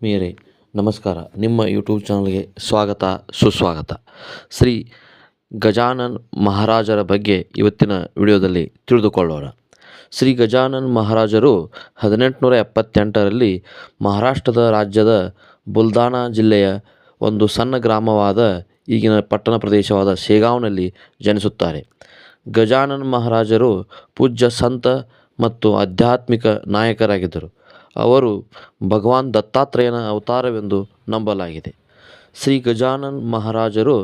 ಆತ್ಮೀಯರೇ ನಮಸ್ಕಾರ. ನಿಮ್ಮ ಯೂಟ್ಯೂಬ್ ಚಾನಲ್ಗೆ ಸ್ವಾಗತ, ಸುಸ್ವಾಗತ. ಶ್ರೀ ಗಜಾನನ್ ಮಹಾರಾಜರ ಬಗ್ಗೆ ಇವತ್ತಿನ ವಿಡಿಯೋದಲ್ಲಿ ತಿಳಿದುಕೊಳ್ಳೋಣ. ಶ್ರೀ ಗಜಾನನ್ ಮಹಾರಾಜರು ಹದಿನೆಂಟುನೂರ ಎಪ್ಪತ್ತೆಂಟರಲ್ಲಿ ಮಹಾರಾಷ್ಟ್ರದ ರಾಜ್ಯದ ಬುಲ್ದಾನಾ ಜಿಲ್ಲೆಯ ಒಂದು ಸಣ್ಣ ಗ್ರಾಮವಾದ ಈಗಿನ ಪಟ್ಟಣ ಪ್ರದೇಶವಾದ ಸೇಗಾವ್ನಲ್ಲಿ ಜನಿಸುತ್ತಾರೆ. ಗಜಾನನ್ ಮಹಾರಾಜರು ಪೂಜ್ಯ ಸಂತ ಮತ್ತು ಆಧ್ಯಾತ್ಮಿಕ ನಾಯಕರಾಗಿದ್ದರು. ಅವರು ಭಗವಾನ್ ದತ್ತಾತ್ರೇಯನ ಅವತಾರವೆಂದು ನಂಬಲಾಗಿದೆ. ಶ್ರೀ ಗಜಾನನ್ ಮಹಾರಾಜರು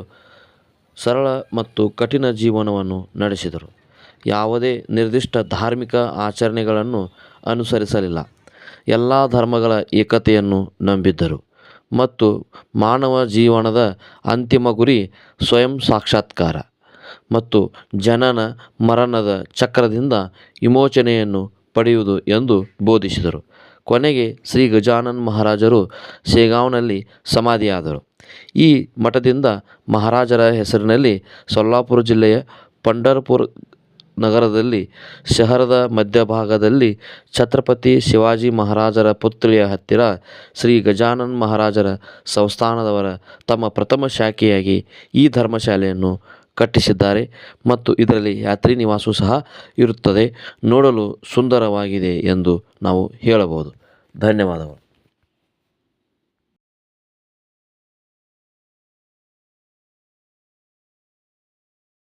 ಸರಳ ಮತ್ತು ಕಠಿಣ ಜೀವನವನ್ನು ನಡೆಸಿದರು. ಯಾವುದೇ ನಿರ್ದಿಷ್ಟ ಧಾರ್ಮಿಕ ಆಚರಣೆಗಳನ್ನು ಅನುಸರಿಸಲಿಲ್ಲ. ಎಲ್ಲ ಧರ್ಮಗಳ ಏಕತೆಯನ್ನು ನಂಬಿದ್ದರು ಮತ್ತು ಮಾನವ ಜೀವನದ ಅಂತಿಮ ಗುರಿ ಸ್ವಯಂ ಸಾಕ್ಷಾತ್ಕಾರ. ಮತ್ತು ಜನನ ಮರಣದ ಚಕ್ರದಿಂದ ವಿಮೋಚನೆಯನ್ನು ಪಡೆಯುವುದು ಎಂದು ಬೋಧಿಸಿದರು. ಕೊನೆಗೆ ಶ್ರೀ ಗಜಾನನ್ ಮಹಾರಾಜರು ಸೇಗಾವ್ನಲ್ಲಿ ಸಮಾಧಿಯಾದರು. ಈ ಮಠದಿಂದ ಮಹಾರಾಜರ ಹೆಸರಿನಲ್ಲಿ ಸೊಲ್ಲಾಪುರ ಜಿಲ್ಲೆಯ ಪಂಢರಪುರ ನಗರದಲ್ಲಿ ಶಹರದ ಮಧ್ಯಭಾಗದಲ್ಲಿ ಛತ್ರಪತಿ ಶಿವಾಜಿ ಮಹಾರಾಜರ ಪುತ್ರಿಯ ಹತ್ತಿರ ಶ್ರೀ ಗಜಾನನ್ ಮಹಾರಾಜರ ಸಂಸ್ಥಾನದವರ ತಮ್ಮ ಪ್ರಥಮ ಶಾಖೆಯಾಗಿ ಈ ಧರ್ಮಶಾಲೆಯನ್ನು ಕಟ್ಟಿಸಿದ್ದಾರೆ ಮತ್ತು ಇದರಲ್ಲಿ ಯಾತ್ರಿ ನಿವಾಸವೂ ಸಹ ಇರುತ್ತದೆ. ನೋಡಲು ಸುಂದರವಾಗಿದೆ ಎಂದು ನಾವು ಹೇಳಬಹುದು. ಧನ್ಯವಾದಗಳು.